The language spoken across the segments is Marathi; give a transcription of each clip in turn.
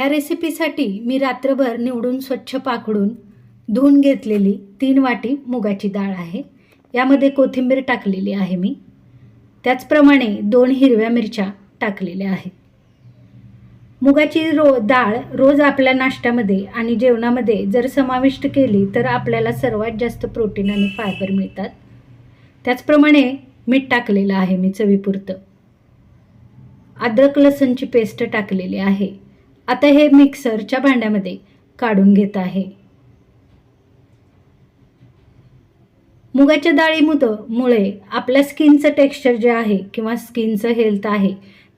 ह्या रेसिपीसाठी मी रात्रभर निवडून स्वच्छ पाकडून धुवून घेतलेली तीन वाटी मुगाची डाळ आहे. यामध्ये कोथिंबीर टाकलेली आहे मी. त्याचप्रमाणे दोन हिरव्या मिरच्या टाकलेल्या आहेत. मुगाची रो डाळ रोज आपल्या नाश्त्यामध्ये आणि जेवणामध्ये जर समाविष्ट केली तर आपल्याला सर्वात जास्त प्रोटीन आणि फायबर मिळतात. त्याचप्रमाणे मीठ टाकलेलं आहे मी चवीपुरतं. अद्रक लसणची पेस्ट टाकलेली आहे. आता हे मिक्सरच्या भांड्यामध्ये काढून घेत आहे. मुगाच्या डाळीमुळे आपल्या स्किनचं टेक्स्चर जे आहे किंवा स्किनचं हेल्थ आहे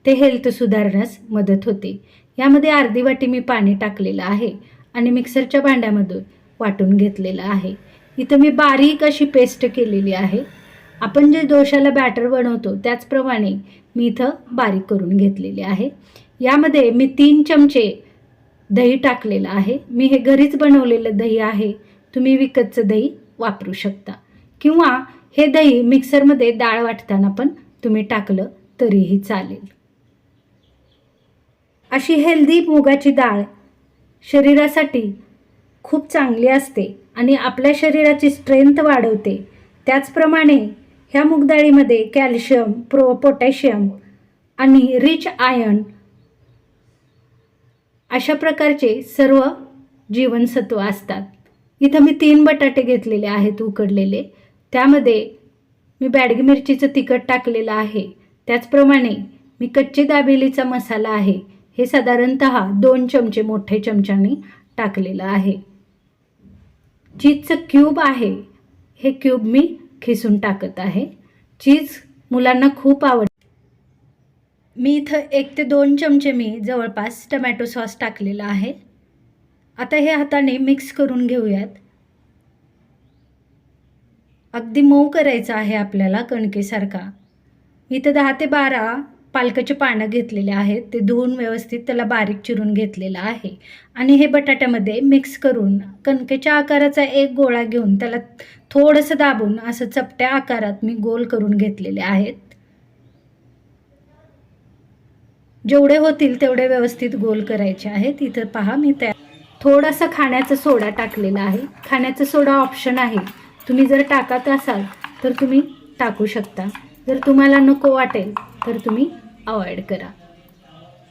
ते हेल्थ सुधारण्यास मदत होते. यामध्ये अर्धी वाटी मी पाणी टाकलेलं आहे आणि मिक्सरच्या भांड्यामधून वाटून घेतलेलं आहे. इथं मी बारीक अशी पेस्ट केलेली आहे. आपण जे दोशाला बॅटर बनवतो त्याचप्रमाणे मी इथं बारीक करून घेतलेली आहे. यामध्ये मी तीन चमचे दही टाकलेलं आहे. मी हे घरीच बनवलेलं दही आहे. तुम्ही विकतचं दही वापरू शकता. किंवा हे दही मिक्सरमध्ये डाळ वाटताना पण तुम्ही टाकलं तरीही चालेल. अशी हेल्दी मुगाची डाळ शरीरासाठी खूप चांगली असते आणि आपल्या शरीराची स्ट्रेंथ वाढवते. त्याचप्रमाणे ह्या मूगडाळीमध्ये कॅल्शियम प्रो पोटॅशियम आणि रिच आयर्न अशा प्रकारचे सर्व जीवनसत्व असतात. इथं मी तीन बटाटे घेतलेले आहेत उकडलेले. त्यामध्ये मी बॅडगी मिरचीचं तिखट टाकलेलं आहे. त्याचप्रमाणे मी कच्ची दाबेलीचा मसाला आहे. हे साधारणत दोन चमचे मोठे चमच्याने टाकलेलं आहे. चीजचं क्यूब आहे. हे क्यूब मी खिसून टाकत आहे. चीज मुलांना खूप आवड मी इथं एक ते दोन चमचे मी जवळपास टमॅटो सॉस टाकलेला आहे. आता हे हाताने मिक्स करून घेऊयात. अगदी मऊ करायचं आहे आपल्याला कणकेसारखा. मी इथं दहा ते बारा पालकाचे पानं घेतलेले आहेत. ते धुवून व्यवस्थित त्याला बारीक चिरून घेतलेलं आहे. आणि हे बटाट्यामध्ये मिक्स करून कणकेच्या आकाराचा एक गोळा घेऊन त्याला थोडंसं दाबून असं चपट्या आकारात मी गोल करून घेतलेले आहेत. जेवढे होतील तेवढे व्यवस्थित गोल करायचे आहेत. इथं पहा मी त्या थोडासा खाण्याचा सोडा टाकलेला आहे. खाण्याचा सोडा ऑप्शन आहे. तुम्ही जर टाकत असाल तर तुम्ही टाकू शकता. जर तुम्हाला नको वाटेल तर तुम्ही अवॉइड करा.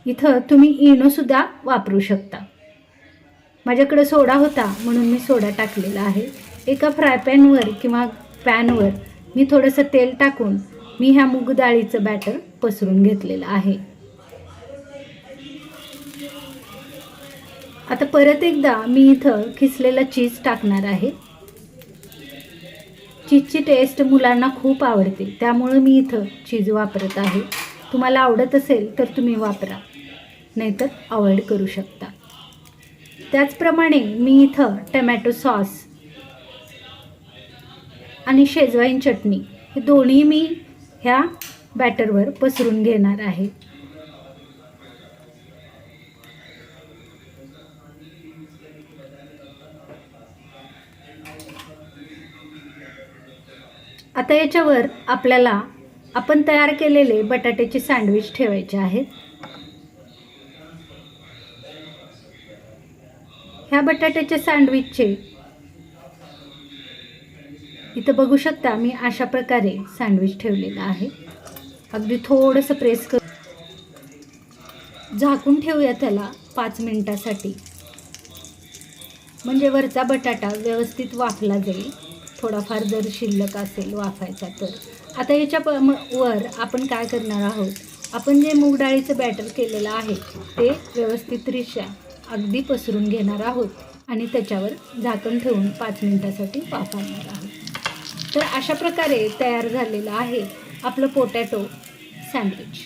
इथं तुम्ही इनोसुद्धा वापरू शकता. माझ्याकडे सोडा होता म्हणून मी सोडा टाकलेला आहे. एका फ्राय पॅनवर किंवा पॅनवर मी थोडंसं तेल टाकून मी ह्या मूग डाळीचं बॅटर पसरून घेतलेलं आहे. आता परत एकदा मी इथं खिसलेला चीज टाकणार आहे. चीजची टेस्ट मुलांना खूप आवडते त्यामुळं मी इथं चीज वापरत आहे. तुम्हाला आवडत असेल तर तुम्ही वापरा नाहीतर अवॉइड करू शकता. त्याचप्रमाणे मी इथं टमॅटो सॉस आणि शेजवाईन चटणी हे दोन्ही मी ह्या बॅटरवर पसरून घेणार आहे. आता याच्यावर आपल्याला आपण तयार केलेले बटाट्याचे सँडविच ठेवायचे आहेत ह्या बटाट्याच्या सँडविचचे इथं बघू शकता मी अशा प्रकारे सँडविच ठेवलेलं आहे. अगदी थोडंसं प्रेस कर झाकून ठेवूया त्याला पाच मिनटासाठी. म्हणजे वरचा बटाटा व्यवस्थित वाफला जाईल. थोडाफार जर शिल्लक असेल वाफायचा तर. आता याच्या प वर आपण काय करणार आहोत? आपण जे मूग डाळीचं बॅटर केलेलं आहे ते व्यवस्थितरित्या अगदी पसरून घेणार आहोत आणि त्याच्यावर झाकण ठेवून पाच मिनटासाठी वापरणार आहोत. तर अशा प्रकारे तयार झालेलं आहे आपलं पोटॅटो सँडविच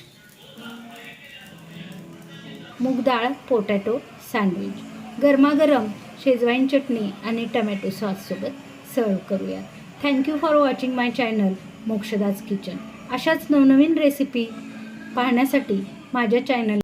मूग डाळ पोटॅटो सँडविच गरमागरम शेजवाईन चटणी आणि टमॅटो सॉससोबत सर्व करूयात thank you for watching my channel Mokshadas kitchen अशाच नवनवीन रेसिपी पाहण्यासाठी माझ्या चॅनल